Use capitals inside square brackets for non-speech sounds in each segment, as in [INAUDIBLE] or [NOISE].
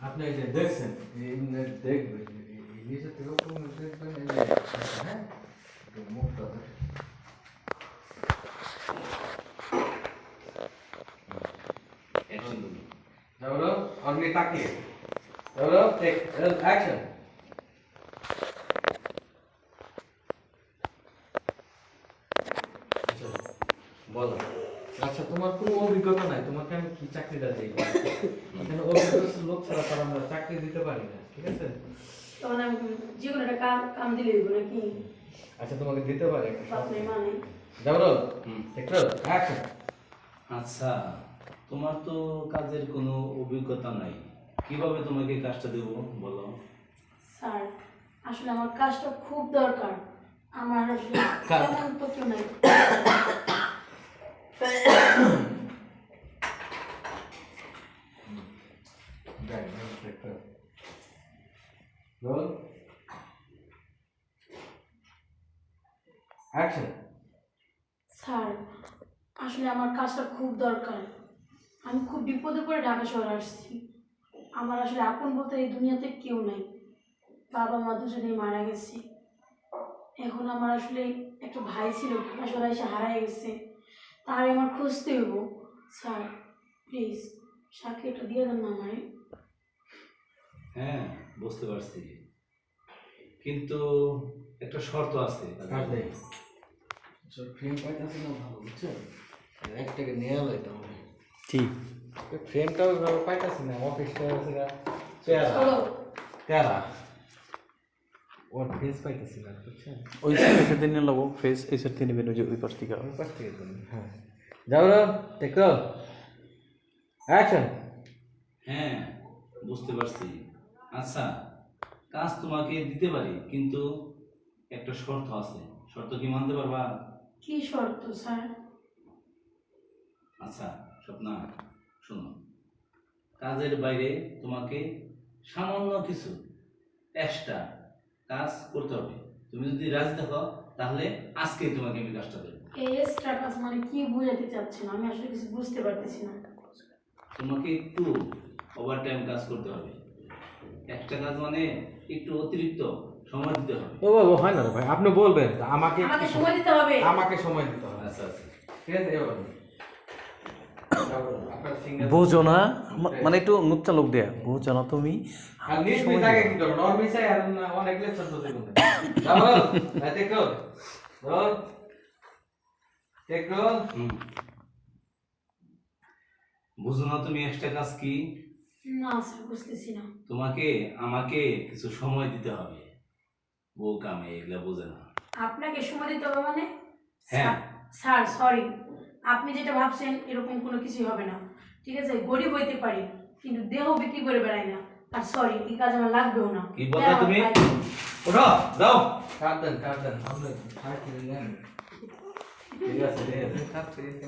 আপনি এই যে দেখছেন এই নে- দেখবেন এই- এই নিচে থেকে উপরে দেখবেন এই যে হ্যাঁ একটু মুখটা দেখেন। অ্যাকশন তুমি Double up, on me তাকিয়ে Double up, take action. আচ্ছা, বলো আচ্ছা তোমার কোনো অভিজ্ঞতা নাই তোমাকে আমি কি চাকরিটা দিই এখানে অভিজ্ঞতা লোক ছাড়া তার আমরা চাকরি দিতে পারি না ঠিক আছে? তখন আমি যে কোনো একটা কাম কাম দিলে হইব নাকি? আচ্ছা তোমাকে দিতে পারি একটা বাপ নেই মা নেই ডাবল হুম। একটু অ্যাকশন আচ্ছা তোমার তো কাজের কোনো অভিজ্ঞতা নাই। কীভাবে তোমাকে কাজটা দেবো বলো? স্যার আসলে আমার কাজটা খুব দরকার। আমার আসলে তেমন তো কেউ নাই। [COUGHS] রোল অ্যাকশন স্যার, আসলে আমার কাজটা খুব দরকার। আমি খুব বিপদে পড়ে ঢাকা শহরে আসছি। আমার আসলে আপন বলতে এই দুনিয়াতে কেউ নাই। বাবা মা দুজনেই মারা গেছে। এখন আমার আসলে একটা ভাই ছিল, ঢাকা শহরে এসে হারাই গেছে। তারে আমার খুঁজতে হইব। স্যার, প্লিজ সাক্ষীটা দিয়ে দেন না আমায়। হ্যাঁ বুঝতে পারছি। কিন্তু একটা শর্ত আছে। ফ্রেম পাইতেছে না ভালো বুঝছ? একটাকে নিয়ে লাইতে হবে জি। ফ্রেমটাও ভাবে পাইতেছি না অফিসটা আছে না। চেয়ারা ওর ফেস পাইতেছি না বুঝছেন ওই থেকে নিয়ে নেব ফেস এই সাইড থেকে নেবেন ওই যে ওই পাশ থেকে। ওই পাশ থেকে হ্যাঁ। যাও রো টেক অ্যাকশন হ্যাঁ বুঝতে পারছি। আচ্ছা কাজ তোমাকে দিতে পারি কিন্তু একটা শর্ত আছে। শর্ত কি মানতে পারবা? কি শর্ত স্যার? আচ্ছা স্বপ্না শোনো। কাজের বাইরে তোমাকে সামান্য কিছু এক্সট্রা কাজ করতে হবে। তুমি যদি রাজি থাকো তাহলে আজকেই তোমাকে আমি কাজটা দেবো। এই এক্সট্রা কাজ মানে কি বুঝাতে চাচ্ছেন? আমি আসলে কিছু বুঝতে পারতেছি না। তোমাকে একটু ওভার টাইম কাজ করতে হবে। এক্সট্রা কাজ মানে একটু অতিরিক্ত সময় দিতে হবে। ও হয় না রে ভাই আপনি বলবেন আমাকে আমাকে সময় দিতে হবে। আমাকে সময় দিতে হবে। আচ্ছা আচ্ছা ঠিক আছে এবার বোঝো না মানে একটু নুচ্চা লোক দেয়া। বোঝো না তুমি বুঝো না তুমি এক্সট্রা কাজ কি? না স্যার বুঝতেছি না। তোমাকে আমাকে কিছু সময় দিতে হবে। বউ কামে এগুলা বোঝে না। আপনাকে সময় দিতে হবে মানে? হ্যাঁ। Sir sorry. আপনি যেটা ভাবছেন এরকম কোনো কিছুই হবে না। ঠিক আছে গরিব হইতে পারি কিন্তু দেহ বিক্রি করে বেড়াই না। আর সরি এই কাজ আমার লাগবেও না। কি হ্যাঁ, তুমি? ওঠো যাও। কাট দেন কাট দেন আমরা করে নেন ঠিক আছে ঠিক আছে কাট করে দিতে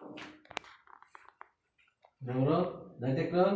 আমি ঠিক লাগি যাব যাই টেক রোল